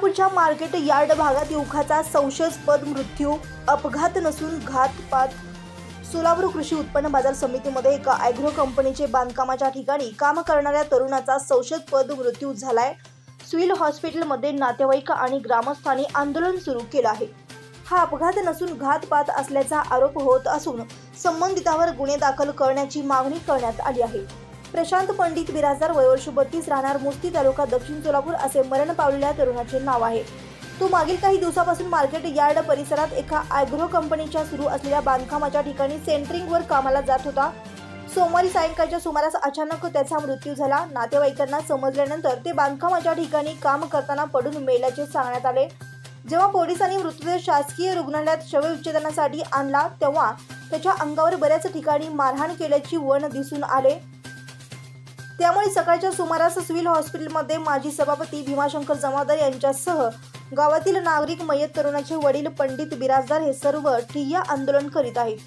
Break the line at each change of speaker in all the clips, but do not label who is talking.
सोलापूरच्या market yard भागात युवकाचा संशयास्पद मृत्यू अपघात नसून घातपात. सोलापूर कृषी उत्पन्न बाजार समितीमध्ये एका ॲग्रो कंपनीचे बांधकामाच्या ठिकाणी काम करणाऱ्या तरुणाचा संशयास्पद मृत्यू झालाय. सिव्हिल हॉस्पिटलमध्ये नातेवाईक आणि ग्रामस्थांनी आंदोलन सुरू केलं आहे. हा अपघात नसून घातपात असल्याचा आरोप होत असून संबंधितावर गुन्हे दाखल करण्याची मागणी करण्यात आली आहे. प्रशांत पंडित बिराजदार वयवर्ष बत्तीस राहणार मुस्ती तालुका दक्षिण सोलापूर असे मरण पावलेल्या तरुणाचे नाव आहे. तो मागील काही दिवसापासून मार्केट यार्ड परिसरात एका ॲग्रो कंपनीच्या सुरू असलेल्या बांधकामाच्या ठिकाणी सेंटरिंगवर कामाला जात होता. सोमवारी सायंकाळच्या सुमारास अचानक त्याचा मृत्यू झाला. नातेवाईकांना समजल्यानंतर ते बांधकामाच्या ठिकाणी काम करताना पडून मेल्याचे सांगण्यात आले. जेव्हा पोलिसांनी मृतदेह शासकीय रुग्णालयात शवविच्छेदनासाठी आणला तेव्हा त्याच्या अंगावर बऱ्याच ठिकाणी मारहाण केल्याची वण दिसून आले. त्यामुळे सकाळच्या सुमारास सिव्हिल हॉस्पिटलमध्ये माजी सभापती भीमाशंकर जमादार यांच्यासह गावातील नागरिक मयत तरुणाचे वडील पंडित बिराजदार हे सर्व ठिय्या आंदोलन करीत आहेत.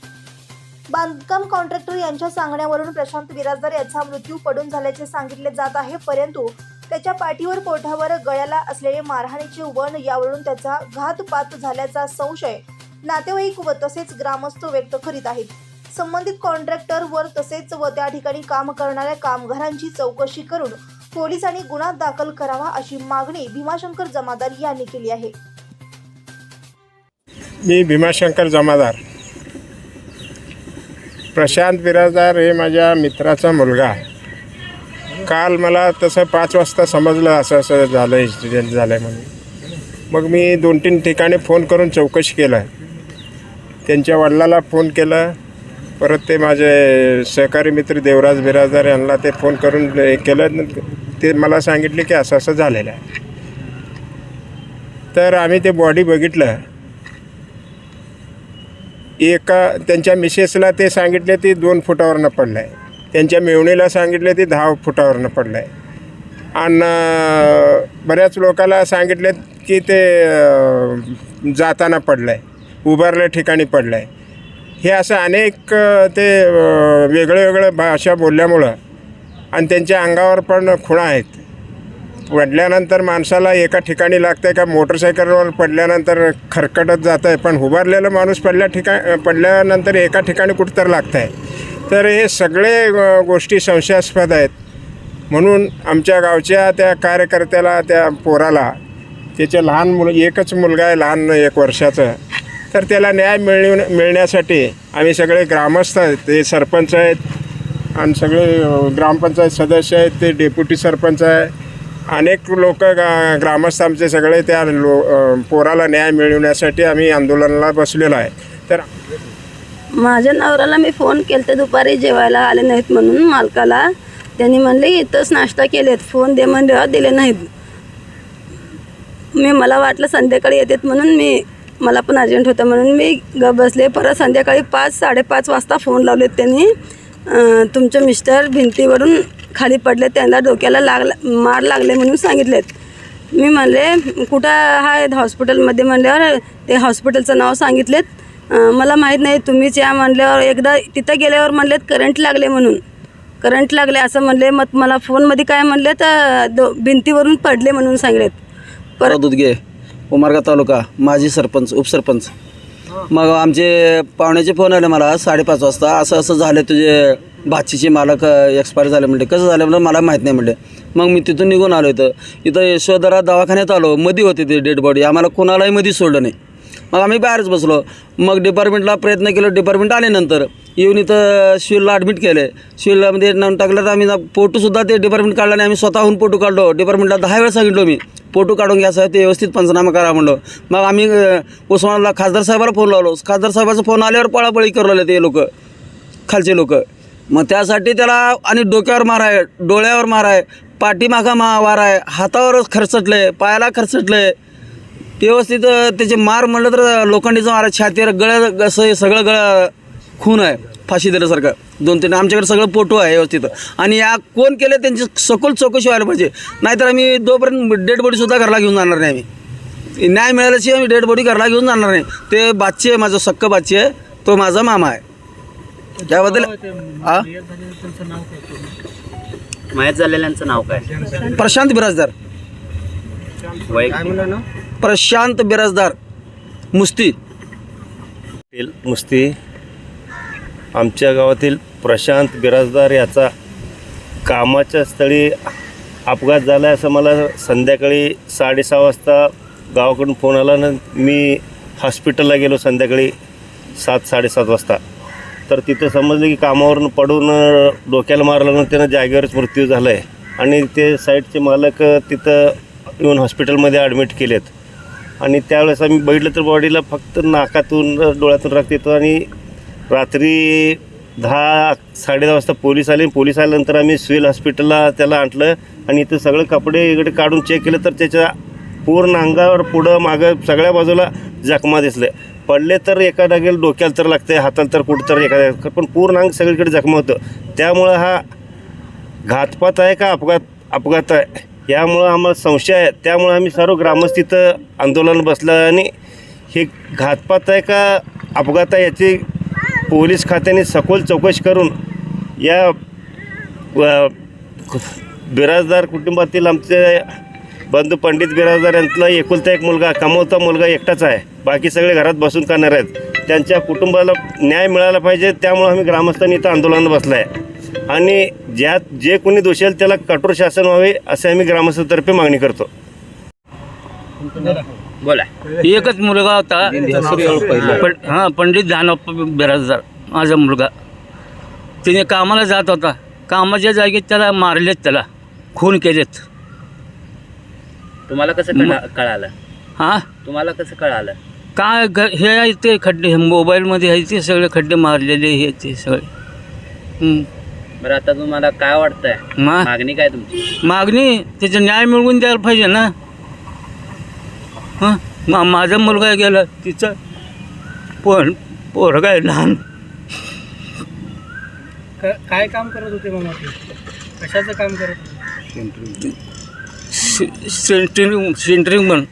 बांधकाम कॉन्ट्रॅक्टर यांच्या सांगण्यावरून प्रशांत बिराजदार याचा मृत्यू पडून झाल्याचे सांगितले जात आहे परंतु त्याच्या पाठीवर पोटावर गळ्याला असलेले मारहाणीचे वन यावरून त्याचा घातपात झाल्याचा संशय नातेवाईक व तसेच ग्रामस्थ व्यक्त करीत आहेत. संबंधित कॉन्ट्रॅक्टर वर तसेच व त्या ठिकाणी काम करणाऱ्या कामगारांची चौकशी करून पोलिसांनी गुन्हा दाखल करावा अशी मागणी भीमाशंकर जमादार यांनी केली आहे.
मी भीमाशंकर जमादार. प्रशांत बिराजदार हे माझ्या मित्राचा मुलगा. आहे. काल मला तसं पाच वाजता समजलं असं असं झालं ॲक्सिडेंट झालं आहे म्हणून. मग मी दोन तीन ठिकाणी फोन करून चौकशी केलं. त्यांच्या वडिलाला फोन केला. परत ते माझे सहकारी मित्र देवराज बिराजदार यांना ते फोन करून केलं. ते मला सांगितले की असं असं झालेलं आहे. तर आम्ही ते बॉडी बघितलं. एका त्यांच्या मिसेसला ते सांगितले ती दोन फुटावरनं पडलं आहे त्यांच्या मेवणीला सांगितले ती दहा फुटावरनं पडलं आहे आणि बऱ्याच लोकाला सांगितले की ते जाताना पडलं आहे उभारल्या ठिकाणी पडलं आहे हे असं अनेक ते वेगळं वेगळं भाषा बोलल्यामुळं आणि त्यांच्या अंगावर पण खुणा आहेत. पडल्यानंतर माणसाला एका ठिकाणी लागतं आहे का मोटरसायकलवर पडल्यानंतर खरकटत जातं आहे पण उभारलेलं माणूस पडल्या ठिका पडल्यानंतर एका ठिकाणी कुठं लागतं आहे तर हे सगळे गोष्टी संशयास्पद आहेत. म्हणून आमच्या गावच्या त्या कार्यकर्त्याला त्या पोराला त्याच्या लहान मुल एकच मुलगा आहे लहान एक वर्षाचं. तर त्याला न्याय मिळव मिळण्यासाठी आम्ही सगळे ग्रामस्थ आहेत ते सरपंच आहेत आणि सगळे ग्रामपंचायत सदस्य आहेत ते डेप्युटी सरपंच आहे. अनेक लोक गा ग्रामस्थ आमचे सगळे त्या लो पोराला न्याय मिळवण्यासाठी आम्ही आंदोलनाला बसलेलो आहे. तर
माझ्या नवऱ्याला मी फोन केला तर दुपारी जेवायला आले नाहीत म्हणून मालकाला. त्यांनी म्हणले इथंच नाश्ता केलेत फोन दे म्हणले दिले नाहीत. मी मला वाटलं संध्याकाळी येतात म्हणून मी मला पण अर्जंट होतं म्हणून मी ग बसले. परत संध्याकाळी पाच साडेपाच वाजता फोन लावलेत त्यांनी. अं, तुमचे मिस्टर भिंतीवरून खाली पडले त्यांना डोक्याला लागला मार लागले म्हणून सांगितलेत. मी म्हणले कुठं आहे हॉस्पिटलमध्ये म्हणल्यावर ते हॉस्पिटलचं नाव सांगितलेत. मला माहीत नाही तुम्हीच या म्हणल्यावर एकदा तिथं गेल्यावर म्हणलेत करंट लागले म्हणून. करंट लागले असं म्हणले. मग मला फोनमध्ये काय म्हणले तर दो भिंतीवरून पडले म्हणून सांगितलेत. परत
परत उदगे उमरगा तालुका माजी सरपंच उपसरपंच. मग आमचे पाहुण्याचे फोन आले मला साडेपाच वाजता. असं असं झालं तुझे भाचीचे मालक एक्सपायर झाले म्हणले. कसं झालं म्हणलं? मला माहीत नाही म्हणले. मग मी तिथून निघून आलो इथं. इथं यशोधरा दवाखान्यात आलो. मध्ये होते ते डेड बॉडी आम्हाला कोणालाही मध्ये सोडलं नाही. मग आम्ही बाहेरच बसलो. मग डिपार्टमेंटला प्रयत्न केलो. डिपार्टमेंट आल्यानंतर येऊन इथं शिवला ॲडमिट केले. शिवलामध्ये म्हणजे नाव टाकलं तर आम्ही फोटोसुद्धा ते डिपार्टमेंट काढला आणि आम्ही स्वतःहून फोटो काढलो. डिपार्टमेंटला दहा वेळा सांगितलो मी फोटो काढून घ्यायचा ते व्यवस्थित पंचनामा करा म्हणलो. मग आम्ही अ, उस्मानाला खासदार साहेबाला फोन लावलो. खासदार साहेबाचा फोन आल्यावर पळापळी करू लागले ते लोक खालचे लोक. मग त्यासाठी त्याला आणि डोक्यावर मार आहे डोळ्यावर मार आहे पाठीमागा मा वार आहे हातावर खरचटले पायाला खरचटले व्यवस्थित त्याचे मार म्हणलं तर लोखंडीचं मार छातीवर गळ्या असं हे सगळं गळं खून आहे फाशी दिल्यासारखं. दोन तीन आमच्याकडे सगळं फोटो आहे व्यवस्थित. आणि या कोण केले त्यांची सखोल चौकशी व्हायला पाहिजे. नाहीतर आम्ही जोपर्यंत डेड बॉडीसुद्धा घरला घेऊन जाणार नाही आम्ही. न्याय मिळाल्याशिवाय आम्ही डेड बॉडी घरला घेऊन जाणार नाही. ते बाच्ची आहे माझं सक्क बाच्ची आहे तो माझा मामा आहे. त्याबद्दल हा
मयत झालेल्यांचं नाव काय?
प्रशांत बिराजदार. प्रशांत बिराजदार मुस्ती.
मुस्ती आमच्या गावातील प्रशांत बिराजदार याचा कामाच्या स्थळी अपघात झाला आहे असं मला संध्याकाळी साडेसहा वाजता गावाकडून फोन आला ना मी हॉस्पिटलला गेलो संध्याकाळी सात साडेसात वाजता. तर तिथं समजलं की कामावरून पडून डोक्याला मारलं ना त्यानं जागेवरच मृत्यू झाला आहे आणि ते साईडचे मालक तिथं येऊन हॉस्पिटलमध्ये ॲडमिट केलेत. आणि त्यावेळेस आम्ही बघितलं तर बॉडीला फक्त नाकातून डोळ्यातून रक्त येतं आणि रात्री दहा साडे दहा वाजता पोलीस आले. पोलीस आल्यानंतर आम्ही सिव्हिल हॉस्पिटलला त्याला आणलं आणि इथं सगळे कपडे इकडे काढून चेक केलं तर त्याच्या पूर्ण अंगावर पुढं मागं सगळ्या बाजूला जखमा दिसले. पडले तर एका जागेला डोक्याला तर लागते हाताला तर कुठं तर एका पण पूर्ण अंग सगळीकडे जखमा होतं. त्यामुळं हा घातपात आहे का अपघात अपघात आहे? यामुळं आम्हाला संशय आहे. त्यामुळं आम्ही सर्व ग्रामस्थ इथं आंदोलन बसलं आणि हे घातपात आहे का अपघात आहे याची पोलीस खात्याने सखोल चौकशी करून या बिराजदार कुटुंबातील आमचे बंधू पंडित बिराजदार यांतला एकुलता एक मुलगा कमवता मुलगा एकटाच आहे. बाकी सगळे घरात बसून करणार आहेत. त्यांच्या कुटुंबाला न्याय मिळाला पाहिजे त्यामुळं आम्ही ग्रामस्थांनी इथं आंदोलन बसलं आहे. आणि ज्यात जे कोणी दोषी त्याला कठोर शासन व्हावे असे आम्ही ग्रामस्थांतर्फे मागणी करतो.
एकच मुलगा होता. पण हां पंडित जानप्पा बिराजदार. माझा मुलगा. तिने कामाला जात होता. कामाच्या जागेत त्याला मारलेत त्याला. खून केलेत.
तुम्हाला कसं कळा कळालं?
हां?
तुम्हाला कसं कळालं?
काय हे आहे ते खड्डे हे मोबाईलमध्ये आहे ते सगळे खड्डे मारलेले हे ते सगळे. हं.
बरं आता तुम्हाला काय वाटतंय?
मा
मागणी काय तुमची?
मागणी त्याचं न्याय मिळवून द्यायला पाहिजे ना. हां? मा माझा मुलगा गेला तिचं पोर पोरगा आहे लहान.
काय काम करत होते मामा ते? कशाचं काम करत होते?
सेंटरिंग सेंटरिंग पण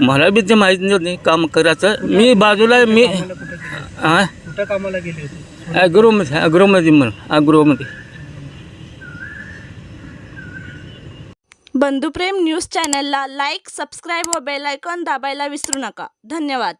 मला बी ते माहीत नाही काम करायचं. मी बाजूला मी हां?
कुठं कामाला गेले होते?
ॲग्रोमध्ये ॲग्रोमध्ये म्हणून ॲग्रोमध्ये
बंधुप्रेम न्यूज चॅनलला लाईक सबस्क्राईब व बेल आयकॉन दाबायला विसरू नका. धन्यवाद.